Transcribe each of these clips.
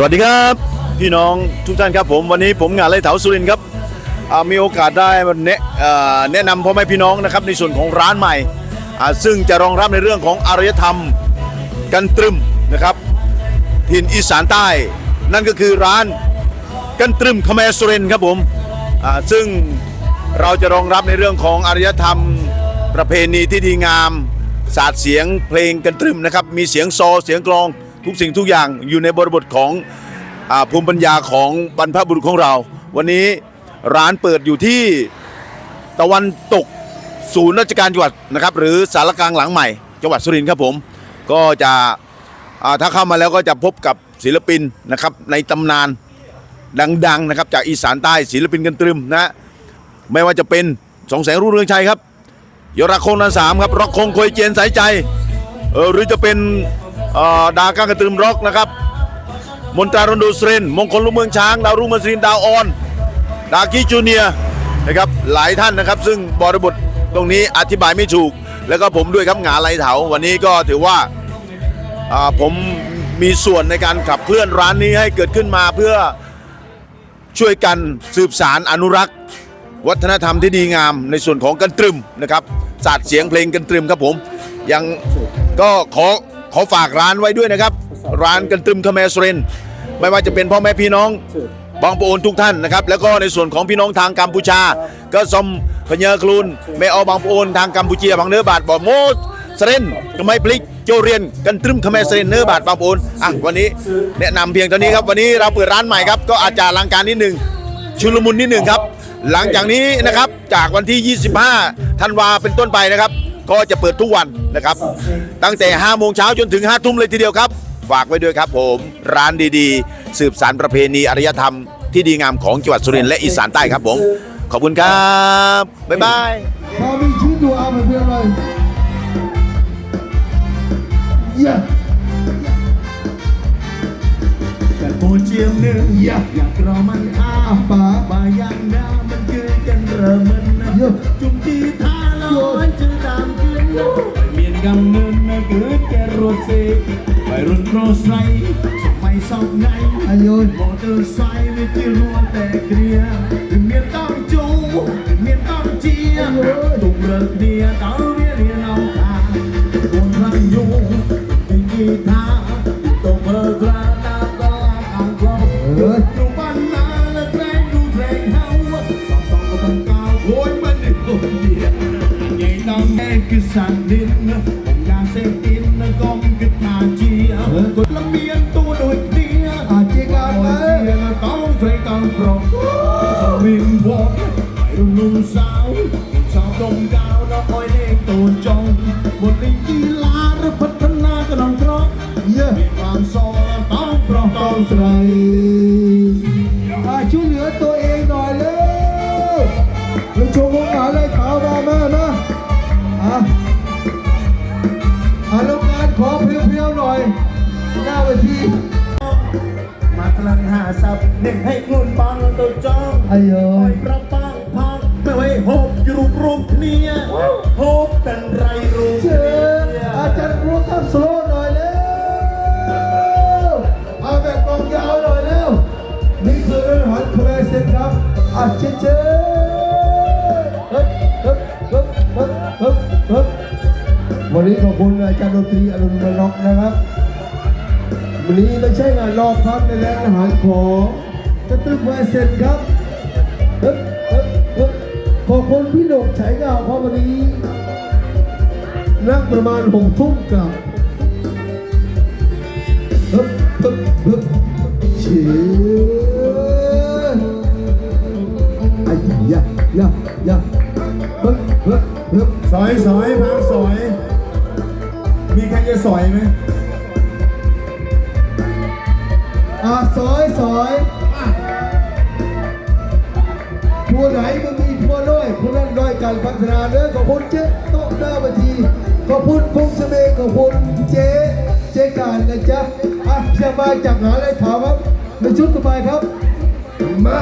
สวัสดีครับ พี่น้องทุกท่านครับผมวันนี้ผมงานไล่เถาสุรินครับมีโอกาสได้แนะแนะนำพ่อแม่พี่น้องนะครับในส่วนของร้านใหม่ ซึ่งจะรองรับในเรื่องของอารยธรรมกันตรึมนะครับถิ่นอีสานใต้ นั่นก็คือร้านกันตรึมคแมสุรินครับผมซึ่งเราจะรองรับในเรื่องของอารยธรรมประเพณีที่ดีงามศาสตร์เสียงเพลงกันตรึมนะครับมีเสียงโซเสียงกลอง ทุกสิ่งทุกอย่างอยู่ในบริบทของอภูมิปัญญาของบรรพบุรุษของเรา วันนี้ร้านเปิดอยู่ที่ตะวันตกศูนย์ราชการจังหวัดนะครับ หรือสารกลางหลังใหม่ จังหวัดสุรินทร์ครับผม ก็จะถ้าเข้ามาแล้วก็จะพบกับศิลปินนะครับในตำนานดังๆนะครับจากอีสานใต้ศิลปินกันตรึมนะไม่ว่าจะเป็นสองแสงรุ่งเรืองชัยครับยรักคงนันสามครับร็อกคงคอยเจียนสายใจเออหรือจะเป็น ดาก้ากระตืมร็อกนะครับ มนตรารนโดสเรนมงคลลูกเมืองช้าง ดาวรุ่งเมืองสรินดาวออน ดากี้จูเนียนะครับหลายท่านนะครับ ซึ่งบริบทตรงนี้อธิบายไม่ถูก แล้วก็ผมด้วยครับหงาไรเถาวันนี้ก็ถือว่าอ่าผมมีส่วนในการขับเคลื่อนร้านนี้ให้เกิดขึ้นมาเพื่อช่วยกันสืบสารอนุรักษ์ วัฒนธรรมที่ดีงามในส่วนของกันตรึมนะครับศาสตร์เสียงเพลงกันตรึมครับผมยังก็ขอ ขอฝากร้านไว้ด้วยนะครับ ร้านกันตรึมคาเมสเรนไม่ว่าจะเป็นพ่อแม่พี่น้องบางปะโอนทุกท่านนะครับ แล้วก็ในส่วนของพี่น้องทางกัมพูชา ก็สมพญเยคลูนแม่ออบางปะโอนทางกัมพูเชียบางเนื้อบาทบ่โมสเรนก็ไม่พลิกโจเรียนกันตรึมคาเมสเรนเนื้อบาทบางปะโอนอะวันนี้แนะนำเพียงเท่านี้ครับวันนี้เราเปิดร้านใหม่ครับก็อาจจะอลังการนิดนึงชุลมุนนิดหนึ่งครับ หลังจากนี้นะครับจากวันที่ 25 ธันวาเป็นต้นไปนะครับ ก็จะเปิดทุกวันนะครับ ตั้งแต่5โมงเช้าจนถึง5ทุ่มเลยทีเดียวครับ ฝากไว้ด้วยครับผมร้านดีๆ สืบสารประเพณีอารยธรรมที่ดีงามของจังหวัดสุรินทร์และอีสานใต้ครับผม ขอบคุณครับ บ๊ายบายพอมีชียเย้แต่โบเจียมหนึ่งอยากอยากรอมันอ้าป๋าบายังดามันคือกันเริ่มมัน รถเซไปรุ่นโรสไลสมัยสอบในอายุนมอเตอร์ไซค์ไม่ที่รัวแต่เกลียถึงเมียนต้องจูถึงเมียนต้องเจียตุก ไปรุ่นนุ่มสาวสาวตรงกาวน้องอ้อยเด้งตัวจงบทเล่นกีฬาหรือพัฒนากำลังเพราะเย้มีความซอต้องปรองต้องใส่อาช่วยเหลือตัวเองหน่อยเร็วไปชมวงหมาเลยขาวมาแม่มาอะอาลงงานขอเพียวๆหน่อยหน้าเวทีมากำลังหาสับเด็กให้คลุนปังตัวจ้องอายุปล่อยประปังพัง ไว้หบอยู่รูปรูปเนี่ยหบเป็นไรรูปเชิญอาจารย์รู้ทับโซโลหน่อยเร็วเอาแบบกองยาวหน่อยเร็วนี่คือเรื่องหันคาเมเซนครับอาเชิญเชิญเฮ้ยเฮ้ยเฮ้ยเฮ้ยเฮ้ยเฮ้ยวันนี้ขอบคุณอาจารย์ดนตรีอรุณมาล็อกนะครับวันนี้ไม่ใช่งานรอบครับในร้านอาหารของกระตึกเวเซนครับฮ้ยเฮ้ยเฮ้ย ขอบคุณพี่โหนกฉายเงาเพราะวันนี้นักประมาณหกทุ่มกับฮึบฮึบฮึบเชียไอ้ยะยะยะฮึบฮึบฮึบสอยสอยพังสอย มีใครจะสอยไหมอะซอยซอยอะทัวไหนมัน มีทัวน้อยคนนั้นด้อยการพัฒนาเด้อขอบคุณเจ๊โต๊ะหน้าเวทีขอบคุณพงษ์เสเมย์ขอบคุณเจ๊เจ๊การนะจ๊ะอะจะมาจากหาอะไรถามครับในชุดต่อไปครับมา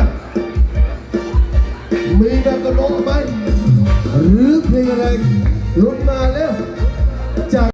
มีแบบกระโดดไหมหรือเพลงอะไรลุ้นมาแล้ว